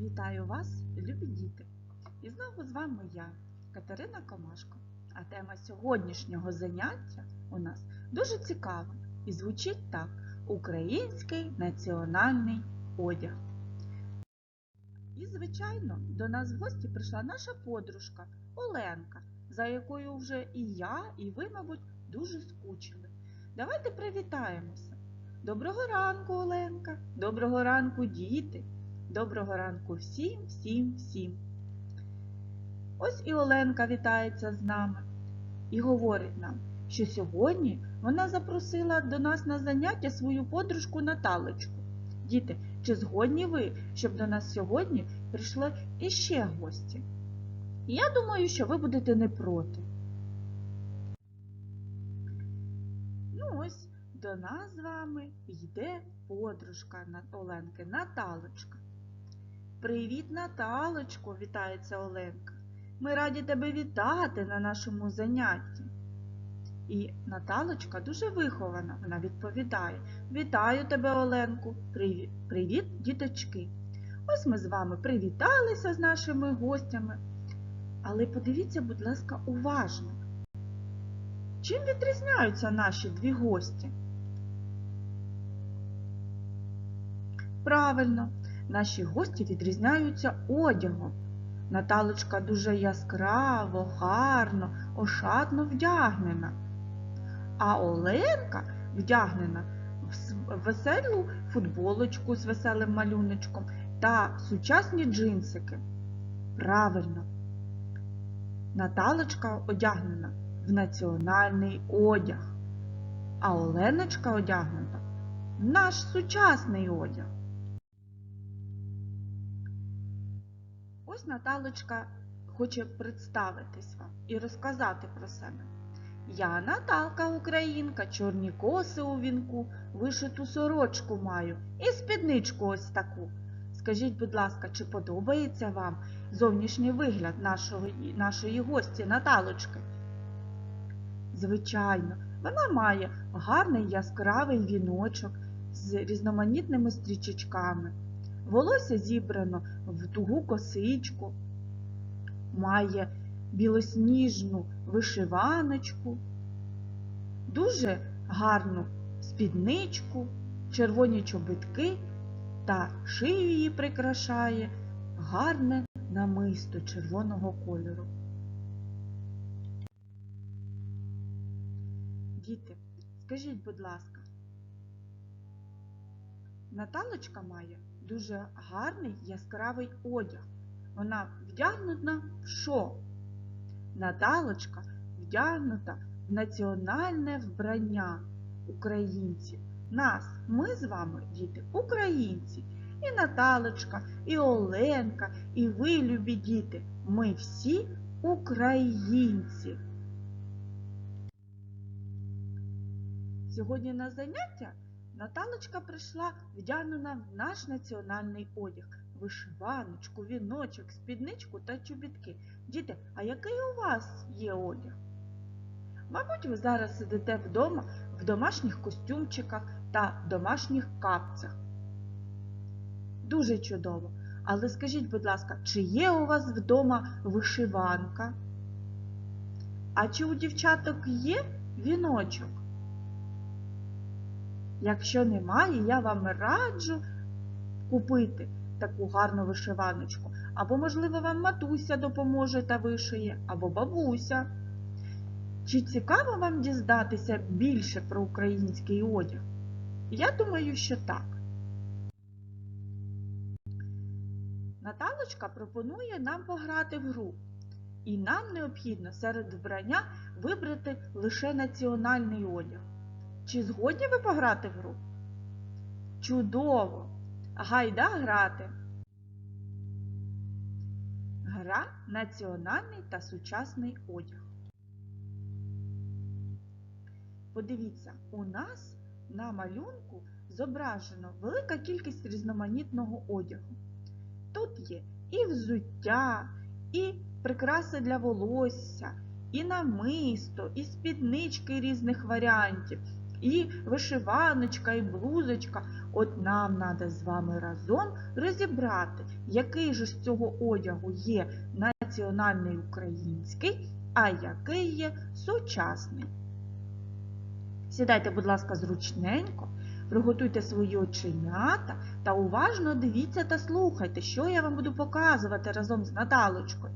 Вітаю вас, любі діти! І знову з вами я, Катерина Комашко. А тема сьогоднішнього заняття у нас дуже цікава і звучить так: Український національний одяг. І, звичайно, до нас в гості прийшла наша подружка Оленка, за якою вже і я, і ви, мабуть, дуже скучили. Давайте привітаємося. Доброго ранку, Оленка! Доброго ранку, діти! Доброго ранку всім, всім, всім. Ось і Оленка вітається з нами і говорить нам, що сьогодні вона запросила до нас на заняття свою подружку Наталочку. Діти, чи згодні ви, щоб до нас сьогодні прийшли іще гості? Я думаю, що ви будете не проти. Ну ось до нас з вами йде подружка Оленки Наталочка. Привіт, Наталочко, вітається Оленка. Ми раді тебе вітати на нашому занятті. І Наталочка дуже вихована, вона відповідає: Вітаю тебе, Оленку! Привіт, діточки! Ось ми з вами привіталися з нашими гостями. Але подивіться, будь ласка, уважно. Чим відрізняються наші дві гості? Правильно, наші гості відрізняються одягом. Наталочка дуже яскраво, гарно, ошатно вдягнена. А Оленка вдягнена в веселу футболочку з веселим малюночком та сучасні джинсики. Правильно, Наталочка одягнена в національний одяг, а Оленочка одягнена в наш сучасний одяг. Ось Наталочка хоче представитись вам і розказати про себе. Я Наталка Українка, чорні коси у вінку, вишиту сорочку маю і спідничку ось таку. Скажіть, будь ласка, чи подобається вам зовнішній вигляд нашої, нашої гості Наталочки? Звичайно, вона має гарний яскравий віночок з різноманітними стрічечками. Волосся зібрано в тугу косичку, має білосніжну вишиваночку, дуже гарну спідничку, червоні чобитки та шию її прикрашає гарне намисто червоного кольору. Діти, скажіть, будь ласка, Наталочка має дуже гарний яскравий одяг. Вона вдягнута в що? Наталочка вдягнута в національне вбрання українців. Нас, ми з вами, діти, українці. І Наталочка, і Оленка, і ви, любі діти. Ми всі українці. Сьогодні на заняття Наталочка прийшла вдягнена в наш національний одяг. Вишиваночку, віночок, спідничку та чобітки. Діти, а який у вас є одяг? Мабуть, ви зараз сидите вдома в домашніх костюмчиках та домашніх капцях. Дуже чудово. Але скажіть, будь ласка, чи є у вас вдома вишиванка? А чи у дівчаток є віночок? Якщо немає, я вам раджу купити таку гарну вишиваночку. Або, можливо, вам матуся допоможе та вишиє, або бабуся. Чи цікаво вам дізнатися більше про український одяг? Я думаю, що так. Наталочка пропонує нам пограти в гру. І нам необхідно серед вбрання вибрати лише національний одяг. Чи згодні ви пограти в гру? Чудово! Гайда грати! Гра національний та сучасний одяг. Подивіться, у нас на малюнку зображено велика кількість різноманітного одягу. Тут є і взуття, і прикраси для волосся, і намисто, і спіднички різних варіантів, і вишиваночка, і блузочка. От нам треба з вами разом розібрати, який же з цього одягу є національний український, а який є сучасний. Сідайте, будь ласка, зручненько, приготуйте свої оченята та уважно дивіться та слухайте, що я вам буду показувати разом з Наталочкою.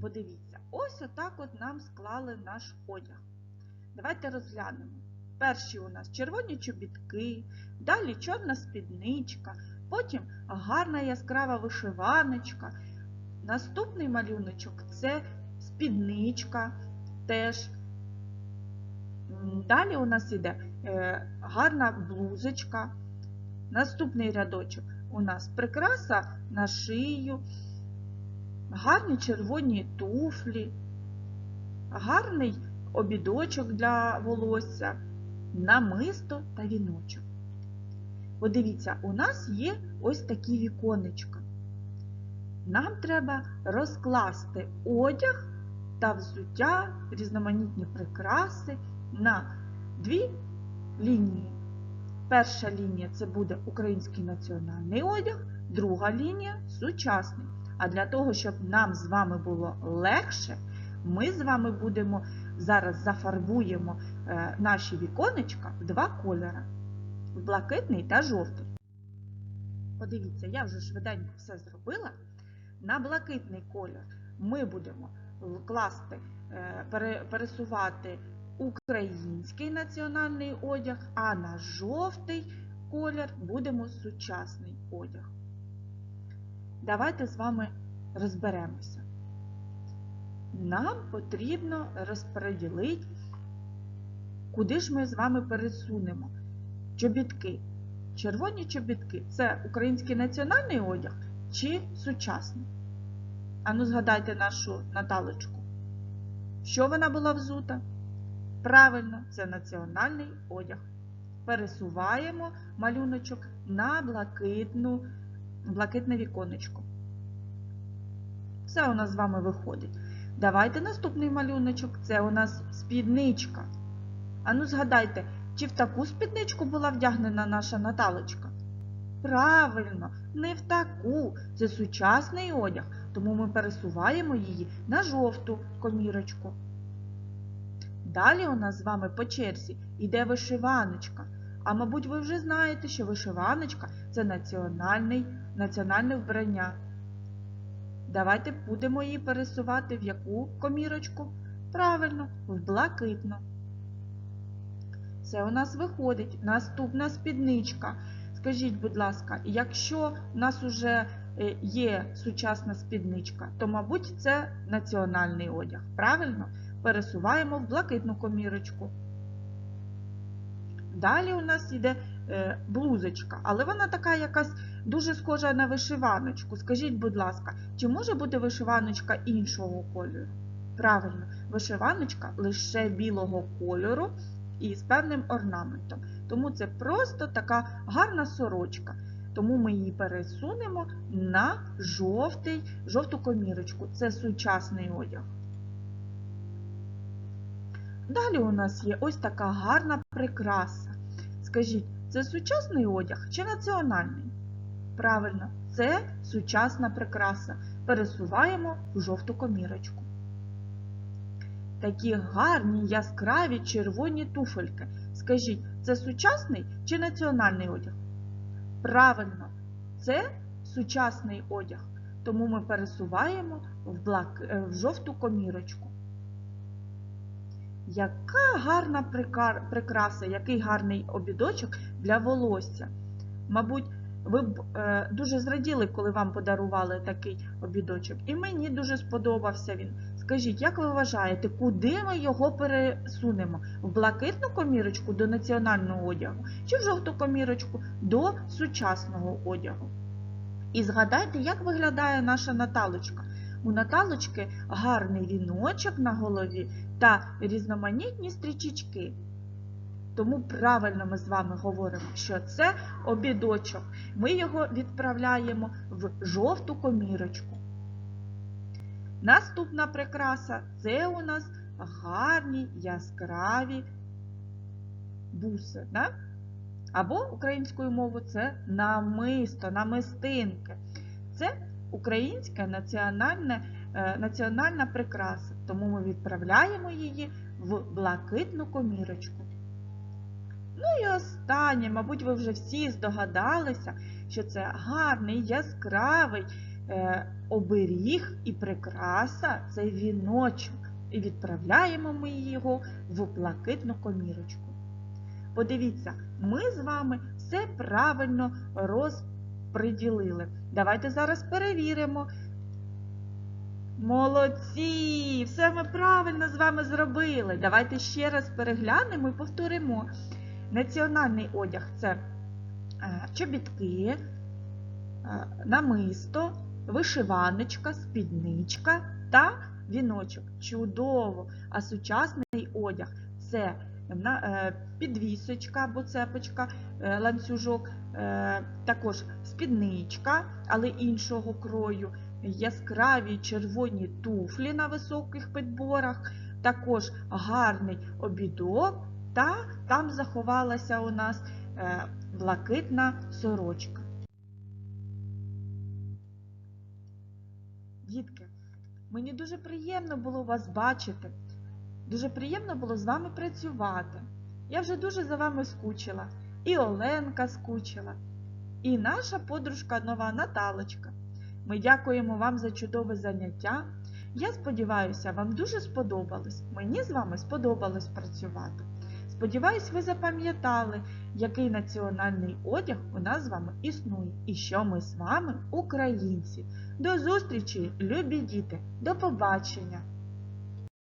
Подивіться, ось отак от нам склали наш одяг. Давайте розглянемо. Перші у нас червоні чобітки, далі чорна спідничка, потім гарна яскрава вишиваночка. Наступний малюночок це спідничка теж. Далі у нас іде е, гарна блузочка. Наступний рядочок у нас прикраса на шию, гарні червоні туфлі, гарний обідочок для волосся, намисто та віночок. Подивіться, у нас є ось такі віконечка. Нам треба розкласти одяг та взуття, різноманітні прикраси на дві лінії. Перша лінія це буде український національний одяг, друга лінія сучасний. А для того, щоб нам з вами було легше, ми з вами будемо зараз зафарбуємо е, наші віконечка в два кольори в блакитний та жовтий. Подивіться, я вже швиденько все зробила. На блакитний колір ми будемо вкласти, е, пересувати український національний одяг, а на жовтий колір будемо сучасний одяг. Давайте з вами розберемося. Нам потрібно розподілити, куди ж ми з вами пересунемо чобітки. Червоні чобітки це український національний одяг чи сучасний? Ану, згадайте нашу Наталочку. Що вона була взута? Правильно, це національний одяг. Пересуваємо малюночок на блакитну, блакитне віконечко. Все у нас з вами виходить. Давайте наступний малюночок. Це у нас спідничка. Ану, згадайте, чи в таку спідничку була вдягнена наша Наталочка? Правильно, не в таку. Це сучасний одяг, тому ми пересуваємо її на жовту комірочку. Далі у нас з вами по черзі йде вишиваночка. А мабуть, ви вже знаєте, що вишиваночка це національний, національне вбрання. Давайте будемо її пересувати в яку комірочку? Правильно, в блакитну. Це у нас виходить наступна спідничка. Скажіть, будь ласка, якщо в нас вже е, є сучасна спідничка, то, мабуть, це національний одяг. Правильно? Пересуваємо в блакитну комірочку. Далі у нас йде е, блузочка, але вона така якась дуже схожа на вишиваночку. Скажіть, будь ласка, чи може бути вишиваночка іншого кольору? Правильно, вишиваночка лише білого кольору і з певним орнаментом. Тому це просто така гарна сорочка. Тому ми її пересунемо на жовтий, жовту комірочку. Це сучасний одяг. Далі у нас є ось така гарна прикраса. Скажіть, це сучасний одяг чи національний? Правильно, це сучасна прикраса. Пересуваємо в жовту комірочку. Такі гарні яскраві червоні туфельки. Скажіть, це сучасний чи національний одяг? Правильно, це сучасний одяг. Тому ми пересуваємо в, блак... е, в жовту комірочку. Яка гарна прикар- прикраса, який гарний обідочок для волосся. Мабуть, ви б е, дуже зраділи, коли вам подарували такий обідочок. І мені дуже сподобався він. Скажіть, як ви вважаєте, куди ми його пересунемо? В блакитну комірочку до національного одягу чи в жовту комірочку до сучасного одягу? І згадайте, як виглядає наша Наталочка. У Наталочки гарний віночок на голові та різноманітні стрічечки. Тому правильно ми з вами говоримо, що це обідочок. Ми його відправляємо в жовту комірочку. Наступна прикраса це у нас гарні яскраві буси. Да? Або українською мовою це намисто, намистинки. Це українська національна, е, національна прикраса, тому ми відправляємо її в блакитну комірочку. Ну і останнє, мабуть, ви вже всі здогадалися, що це гарний, яскравий е, оберіг і прикраса це віночок. І відправляємо ми його в блакитну комірочку. Подивіться, ми з вами все правильно розподілили. Давайте зараз перевіримо. Молодці! Все ми правильно з вами зробили. Давайте ще раз переглянемо і повторимо. Національний одяг це е, чобітки, е, намисто, вишиваночка, спідничка та віночок. Чудово! А сучасний одяг це е, підвісочка або цепочка, ланцюжок, також спідничка, але іншого крою, яскраві червоні туфлі на високих підборах, також гарний обідок, та там заховалася у нас е, блакитна сорочка. Дітки, мені дуже приємно було вас бачити. Дуже приємно було з вами працювати. Я вже дуже за вами скучила. І Оленка скучила, і наша подружка нова Наталочка. Ми дякуємо вам за чудове заняття. Я сподіваюся, вам дуже сподобалось. Мені з вами сподобалось працювати. Сподіваюсь, ви запам'ятали, який національний одяг у нас з вами існує і що ми з вами українці. До зустрічі, любі діти! До побачення!